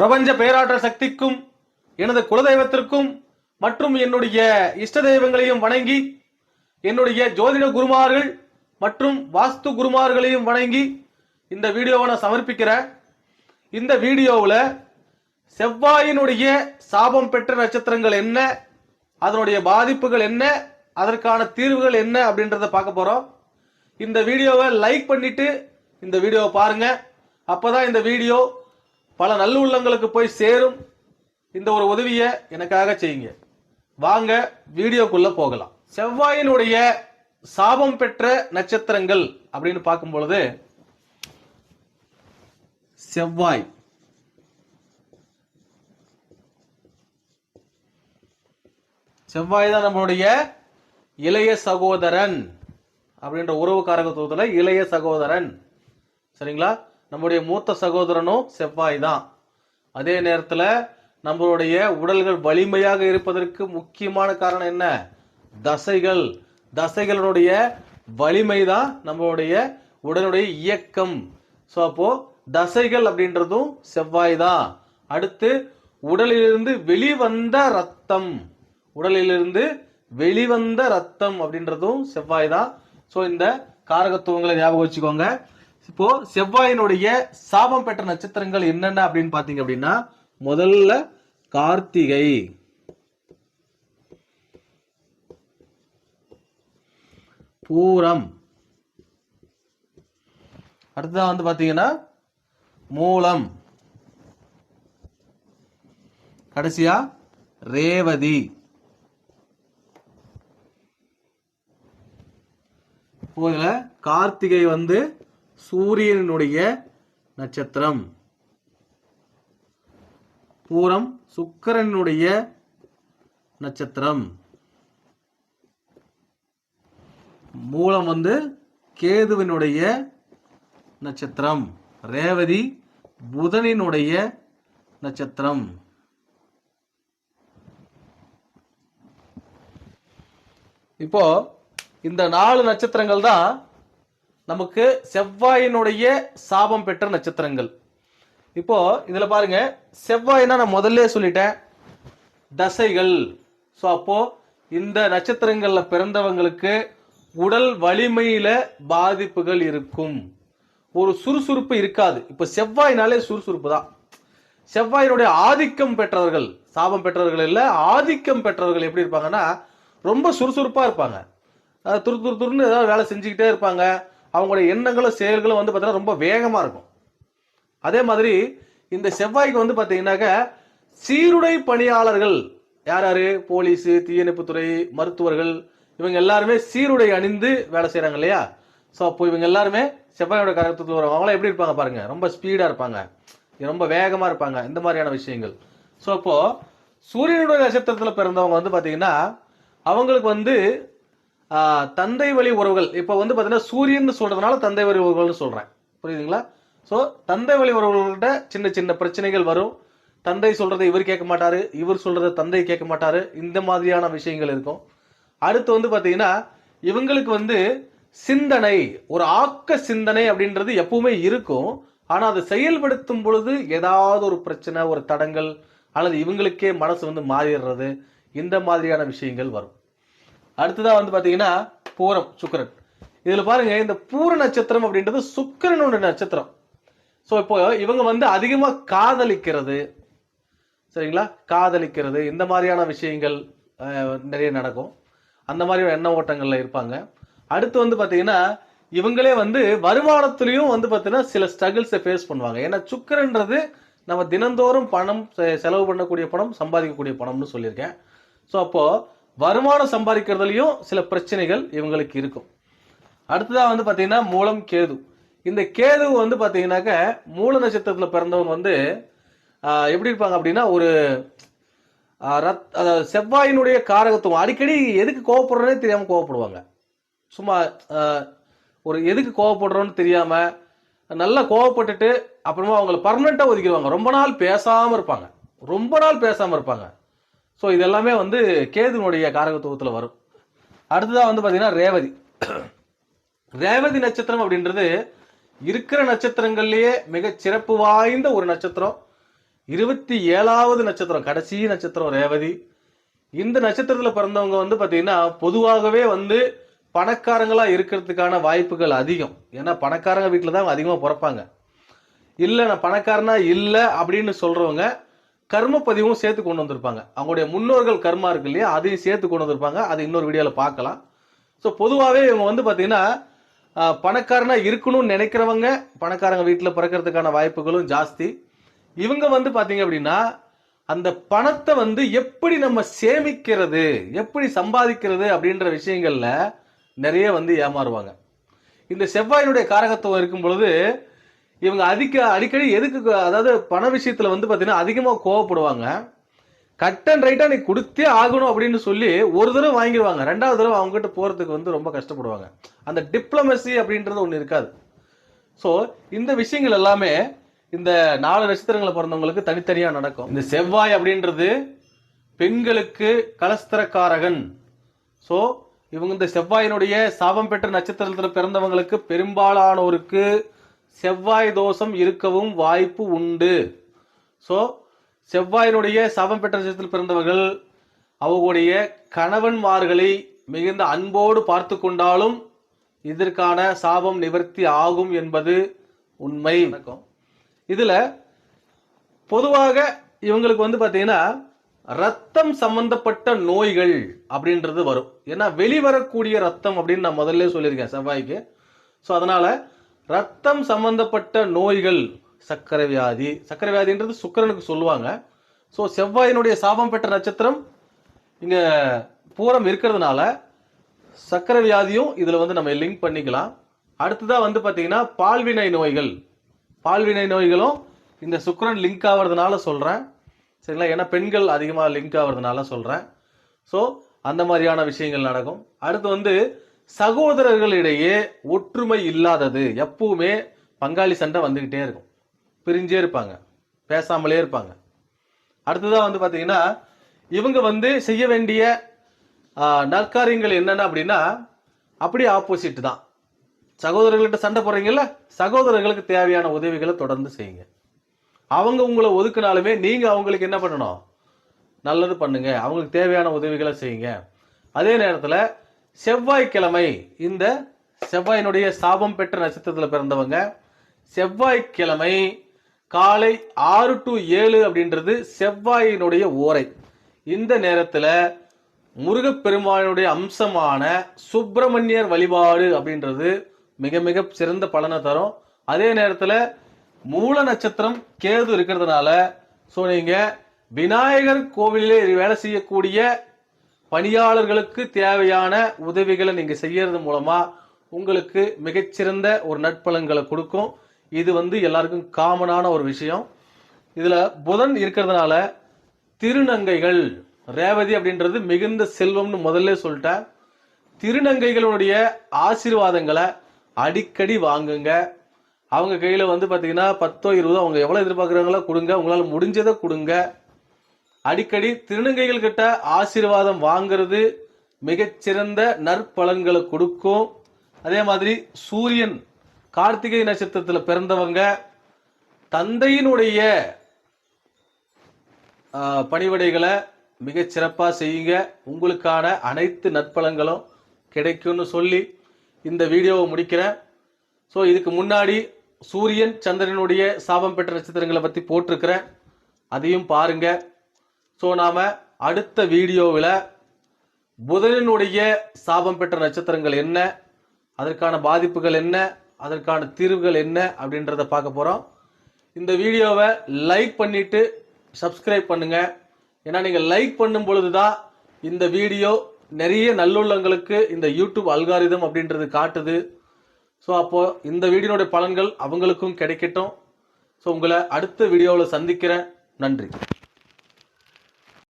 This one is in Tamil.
பிரபஞ்ச பேராற்றல் சக்திக்கும் எனது குலதெய்வத்திற்கும் மற்றும் என்னுடைய இஷ்ட தெய்வங்களையும் வணங்கி என்னுடைய ஜோதிட குருமார்கள் மற்றும் வாஸ்து குருமார்களையும் வணங்கி இந்த வீடியோவை நான் சமர்ப்பிக்கிறேன். இந்த வீடியோவில் செவ்வாயினுடைய சாபம் பெற்ற நட்சத்திரங்கள் என்ன அதனுடைய பாதிப்புகள் என்ன அதற்கான தீர்வுகள் என்ன அப்படின்றத பார்க்க போகிறோம் இந்த வீடியோவை லைக் பண்ணிட்டு இந்த வீடியோவை பாருங்க. அப்பதான் இந்த வீடியோ பல நல்லுள்ளங்களுக்கு போய் சேரும் இந்த ஒரு உதவியை எனக்காக செய்யுங்க. வாங்க வீடியோக்குள்ள போகலாம். செவ்வாயினுடைய சாபம் பெற்ற நட்சத்திரங்கள் அப்படின்னு பார்க்கும் பொழுது செவ்வாய். செவ்வாய் தான் நம்மளுடைய இளைய சகோதரன் அப்படின்ற உறவு இளைய சகோதரன். சரிங்களா? நம்முடைய மூத்த சகோதரனும் செவ்வாய் தான் அதே நேரத்துல நம்மளுடைய உடல்கள் வலிமையாக இருப்பதற்கு முக்கியமான காரணம் என்ன? தசைகள். தசைகளுடைய வலிமை தான் நம்மளுடைய உடலுடைய இயக்கம். ஸோ அப்போ தசைகள் அப்படின்றதும் செவ்வாய் தான் அடுத்து உடலிலிருந்து வெளிவந்த ரத்தம் உடலிலிருந்து வெளிவந்த ரத்தம் அப்படின்றதும் செவ்வாய் தான் ஸோ இந்த காரகத்துவங்களை ஞாபகம் வச்சுக்கோங்க. இப்போ செவ்வாயினுடைய சாபம் பெற்ற நட்சத்திரங்கள் என்னென்ன அப்படின்னு பார்த்தீங்க அப்படின்னா முதல்ல கார்த்திகை. பூரம். அடுத்ததா வந்து பாத்தீங்கன்னா மூலம். கடைசியா ரேவதி. இப்போ இதுல கார்த்திகை வந்து சூரியனுடைய நட்சத்திரம். பூரம் சுக்கரனுடைய நட்சத்திரம். மூலம் வந்து கேதுவினுடைய நட்சத்திரம். ரேவதி புதனினுடைய நட்சத்திரம். இப்போ இந்த நாலு நட்சத்திரங்கள் தான் நமக்கு செவ்வாயினுடைய சாபம் பெற்ற நட்சத்திரங்கள். இப்போ இதில் பாருங்க செவ்வாய்னா நான் முதல்ல சொல்லிட்டேன் தசைகள். ஸோ அப்போ இந்த நட்சத்திரங்களில் பிறந்தவங்களுக்கு உடல் வலிமையில பாதிப்புகள் இருக்கும். ஒரு சுறுசுறுப்பு இருக்காது. இப்போ செவ்வாய்னாலே சுறுசுறுப்பு தான். செவ்வாயினுடைய ஆதிக்கம் பெற்றவர்கள் சாபம் பெற்றவர்கள் இல்லை ஆதிக்கம் பெற்றவர்கள் எப்படி இருப்பாங்கன்னா ரொம்ப சுறுசுறுப்பாக இருப்பாங்க. துரு துரு துருன்னு ஏதாவது வேலை செஞ்சுக்கிட்டே இருப்பாங்க. அவங்களுடைய எண்ணங்களும் செயல்களும் வந்து பார்த்தீங்கன்னா ரொம்ப வேகமாக இருக்கும். அதே மாதிரி இந்த செவ்வாய்க்கு வந்து பார்த்தீங்கன்னாக்க சீருடை பணியாளர்கள் யார் யார்? போலீஸு தீயணைப்புத்துறை மருத்துவர்கள் இவங்க எல்லாருமே சீருடை அணிந்து வேலை செய்கிறாங்க இல்லையா? ஸோ அப்போ இவங்க எல்லாருமே செவ்வாயோட கரகத்துக்கு வருவாங்க. அவங்களாம் எப்படி இருப்பாங்க பாருங்க. ரொம்ப ஸ்பீடாக இருப்பாங்க. ரொம்ப வேகமாக இருப்பாங்க. இந்த மாதிரியான விஷயங்கள். ஸோ அப்போது சூரியனுடைய நட்சத்திரத்தில் பிறந்தவங்க வந்து பார்த்தீங்கன்னா அவங்களுக்கு வந்து தந்தை வழி உறவுகள். இப்போ வந்து பார்த்தீங்கன்னா சூரியன் சொல்றதுனால தந்தை வழி உறவுகள்னு சொல்றேன். புரியுதுங்களா? ஸோ தந்தை வழி உறவுகள்கிட்ட சின்ன சின்ன பிரச்சனைகள் வரும். தந்தை சொல்றதை இவர் கேட்க மாட்டாரு. இவர் சொல்றதை தந்தை கேட்க மாட்டாரு. இந்த மாதிரியான விஷயங்கள் இருக்கும். அடுத்து வந்து பார்த்தீங்கன்னா இவங்களுக்கு வந்து சிந்தனை ஒரு ஆக்க சிந்தனை அப்படின்றது எப்பவுமே இருக்கும். ஆனால் அதை செயல்படுத்தும் பொழுது ஏதாவது ஒரு பிரச்சனை ஒரு தடங்கள் அல்லது இவங்களுக்கே மனசு வந்து மாறிடுறது இந்த மாதிரியான விஷயங்கள் வரும். அடுத்ததா வந்து பாத்தீங்கன்னா பூரம் சுக்கரன். இதுல பாருங்க இந்த பூர நட்சத்திரம் அப்படின்றது சுக்கிரனோட நட்சத்திரம். ஸோ இப்போ இவங்க வந்து அதிகமா காதலிக்கிறது. சரிங்களா? காதலிக்கிறது இந்த மாதிரியான விஷயங்கள் நிறைய நடக்கும். அந்த மாதிரி எண்ண ஓட்டங்கள்ல இருப்பாங்க. அடுத்து வந்து பாத்தீங்கன்னா இவங்களே வந்து வருமானத்திலையும் வந்து பாத்தீங்கன்னா சில ஸ்ட்ரகிள்ஸை ஃபேஸ் பண்ணுவாங்க. ஏன்னா சுக்கரன்றது நம்ம தினந்தோறும் பணம் செ- செலவு பண்ணக்கூடிய பணம் சம்பாதிக்கக்கூடிய பணம்னு சொல்லியிருக்கேன். ஸோ அப்போ வருமானம் சம்பாதிக்கிறதுலையும் சில பிரச்சனைகள் இவங்களுக்கு இருக்கும். அடுத்ததாக வந்து பார்த்தீங்கன்னா மூலம் கேது. இந்த கேது வந்து பார்த்தீங்கன்னாக்க மூல நட்சத்திரத்தில் பிறந்தவங்க வந்து எப்படி இருப்பாங்க அப்படின்னா ஒரு ரத் அதாவது செவ்வாயினுடைய காரகத்துவம். அடிக்கடி எதுக்கு கோவப்படுறோன்னே தெரியாமல் கோவப்படுவாங்க. சும்மா ஒரு எதுக்கு கோவப்படுறோன்னு தெரியாமல் நல்லா கோவப்பட்டுட்டு அப்புறமா அவங்கள பர்மனெண்ட்டாக ஒதுக்கிடுவாங்க. ரொம்ப நாள் பேசாமல் இருப்பாங்க. ரொம்ப நாள் பேசாமல் இருப்பாங்க. ஸோ இது எல்லாமே வந்து கேதுனுடைய காரகத்துவத்தில் வரும். அடுத்ததாக வந்து பார்த்தீங்கன்னா ரேவதி. ரேவதி நட்சத்திரம் அப்படின்றது இருக்கிற நட்சத்திரங்கள்லேயே மிக சிறப்பு வாய்ந்த ஒரு நட்சத்திரம். இருபத்தி ஏழாவது நட்சத்திரம் கடைசி நட்சத்திரம் ரேவதி. இந்த நட்சத்திரத்தில் பிறந்தவங்க வந்து பார்த்தீங்கன்னா பொதுவாகவே வந்து பணக்காரங்களாக இருக்கிறதுக்கான வாய்ப்புகள் அதிகம். ஏன்னா பணக்காரங்க வீட்டில் தான் அதிகமாக பிறப்பாங்க. இல்லை நான் பணக்காரனா இல்லை அப்படின்னு சொல்கிறவங்க கர்ம பதிவும் சேர்த்து கொண்டு வந்திருப்பாங்க. அவங்களுடைய முன்னோர்கள் கர்மா இருக்கு இல்லையா அதையும் சேர்த்து கொண்டு வந்திருப்பாங்க. அது இன்னொரு வீடியோவில் பார்க்கலாம். ஸோ பொதுவாகவே இவங்க வந்து பார்த்தீங்கன்னா பணக்காரனாக இருக்கணும்னு நினைக்கிறவங்க பணக்காரங்க வீட்டில் பிறக்கிறதுக்கான வாய்ப்புகளும் ஜாஸ்தி. இவங்க வந்து பார்த்தீங்க அப்படின்னா அந்த பணத்தை வந்து எப்படி நம்ம சேமிக்கிறது எப்படி சம்பாதிக்கிறது அப்படின்ற விஷயங்களில் நிறைய வந்து ஏமாறுவாங்க. இந்த செவ்வாயினுடைய காரகத்துவம் இருக்கும் பொழுது இவங்க அதிக அடிக்கடி எதுக்கு அதாவது பண விஷயத்துல வந்து பாத்தீங்கன்னா அதிகமா கோவப்படுவாங்க. கட் அண்ட் ரைட்டா நீ கொடுத்தே ஆகணும் அப்படின்னு சொல்லி ஒரு தடவை வாங்கிடுவாங்க. ரெண்டாவது தடவை அவங்க கிட்ட போறதுக்கு வந்து ரொம்ப கஷ்டப்படுவாங்க. அந்த டிப்ளமசி அப்படின்றது ஒண்ணு இருக்காது. ஸோ இந்த விஷயங்கள் எல்லாமே இந்த நாலு நட்சத்திரங்களை பிறந்தவங்களுக்கு தனித்தனியா நடக்கும். இந்த செவ்வாய் அப்படின்றது பெண்களுக்கு கலஸ்திரக்காரகன். ஸோ இவங்க இந்த செவ்வாயினுடைய சாபம் பெற்ற நட்சத்திரத்தில் பிறந்தவங்களுக்கு பெரும்பாலானோருக்கு செவ்வாய் தோஷம் இருக்கவும் வாய்ப்பு உண்டு. ஸோ செவ்வாயினுடைய சாபம் பெற்ற நட்சத்திரத்தில் பிறந்தவர்கள் அவர்களுடைய கணவன்மார்களை மிகுந்த அன்போடு பார்த்து கொண்டாலும் இதற்கான சாபம் நிவர்த்தி ஆகும் என்பது உண்மை. இதுல பொதுவாக இவங்களுக்கு வந்து பாத்தீங்கன்னா ரத்தம் சம்பந்தப்பட்ட நோய்கள் அப்படின்றது வரும். ஏன்னா வெளிவரக்கூடிய ரத்தம் அப்படின்னு நான் முதல்ல சொல்லியிருக்கேன் செவ்வாய்க்கு. ஸோ அதனால ரத்தம் சம்பந்தப்பட்ட நோய்கள் சக்கரை வியாதி. சக்கரை வியாதின்றது சுக்கிரனுக்கு சொல்லுவாங்க. ஸோ செவ்வாயினுடைய சாபம் பெற்ற நட்சத்திரம் இங்கே பூரம் இருக்கிறதுனால சக்கரை வியாதியும் இதில் வந்து நம்ம லிங்க் பண்ணிக்கலாம். அடுத்ததாக வந்து பார்த்தீங்கன்னா பால்வினை நோய்கள். பால்வினை நோய்களும் இந்த சுக்கரன் லிங்க் ஆகிறதுனால சொல்கிறேன் சரிங்களா? ஏன்னா பெண்கள் அதிகமாக லிங்க் ஆகிறதுனால சொல்கிறேன் ஸோ அந்த மாதிரியான விஷயங்கள் நடக்கும். அடுத்து வந்து சகோதரர்களிடையே ஒற்றுமை இல்லாதது எப்பவுமே பங்காளி சண்டை வந்துக்கிட்டே இருக்கும். பிரிஞ்சே இருப்பாங்க. பேசாமலே இருப்பாங்க. அடுத்ததாக வந்து பார்த்தீங்கன்னா இவங்க வந்து செய்ய வேண்டிய நற்காரியங்கள் என்னென்ன அப்படின்னா அப்படியே ஆப்போசிட் தான். சகோதரர்கள்ட்ட சண்டை போடுறீங்கல்ல சகோதரர்களுக்கு தேவையான உதவிகளை தொடர்ந்து செய்யுங்க. அவங்க உங்களை ஒதுக்கினாலுமே நீங்கள் அவங்களுக்கு என்ன பண்ணணும்? நல்லது பண்ணுங்க. அவங்களுக்கு தேவையான உதவிகளை செய்யுங்க. அதே நேரத்தில் செவ்வாய்க்கிழமை இந்த செவ்வாயினுடைய சாபம் பெற்ற நட்சத்திரத்தில் பிறந்தவங்க செவ்வாய்க்கிழமை காலை ஆறு டு ஏழு அப்படின்றது செவ்வாயினுடைய ஓரை. இந்த நேரத்தில் முருகப்பெருமானுடைய அம்சமான சுப்பிரமணியர் வழிபாடு அப்படின்றது மிக மிக சிறந்த பலனை தரும். அதே நேரத்தில் மூல நட்சத்திரம் கேது இருக்கிறதுனால ஸோ நீங்கள் விநாயகர் கோவிலிலே வேலை செய்யக்கூடிய பணியாளர்களுக்கு தேவையான உதவிகளை நீங்க செய்யறது மூலமா உங்களுக்கு மிகச்சிறந்த ஒரு நட்பலன்களை கொடுக்கும். இது வந்து எல்லாருக்கும் காமனான ஒரு விஷயம். இதுல புதன் இருக்கிறதுனால திருநங்கைகள் ரேவதி அப்படின்றது மிகுந்த செல்வம்னு முதல்ல சொல்லிட்டேன். திருநங்கைகளுடைய ஆசீர்வாதங்களை அடிக்கடி வாங்குங்க. அவங்க கையில வந்து பாத்தீங்கன்னா பத்தோ இருபதோ அவங்க எவ்வளவு எதிர்பார்க்குறாங்களோ கொடுங்க. உங்களால முடிஞ்சதை கொடுங்க. அடிக்கடி திருநங்கைகள் கிட்ட ஆசீர்வாதம் வாங்குறது மிகச்சிறந்த நற்பலன்களை கொடுக்கும். அதே மாதிரி சூரியன் கார்த்திகை நட்சத்திரத்தில் பிறந்தவங்க தந்தையினுடைய பணிவடைகளை பணிவிடைகளை மிகச் செய்யுங்க. உங்களுக்கான அனைத்து நற்பலன்களும் கிடைக்கும்னு சொல்லி இந்த வீடியோவை முடிக்கிறேன். ஸோ இதுக்கு முன்னாடி சூரியன் சந்திரனுடைய சாபம் பெற்ற நட்சத்திரங்களை பற்றி போட்டிருக்கிறேன். அதையும் பாருங்கள் ஸோ நாம் அடுத்த வீடியோவில் புதனினுடைய சாபம் பெற்ற நட்சத்திரங்கள் என்ன அதற்கான பாதிப்புகள் என்ன அதற்கான தீர்வுகள் என்ன அப்படின்றத பார்க்க போகிறோம் இந்த வீடியோவை லைக் பண்ணிவிட்டு சப்ஸ்கிரைப் பண்ணுங்கள் ஏன்னா நீங்கள் லைக் பண்ணும் பொழுதுதான் இந்த வீடியோ நிறைய நல்லுள்ளங்களுக்கு இந்த யூடியூப் அல்காரிதம் அப்படின்றது காட்டுது. ஸோ அப்போது இந்த வீடியோனுடைய பலன்கள் அவங்களுக்கும் கிடைக்கட்டும். ஸோ உங்களை அடுத்த வீடியோவில் சந்திக்கிறேன். நன்றி.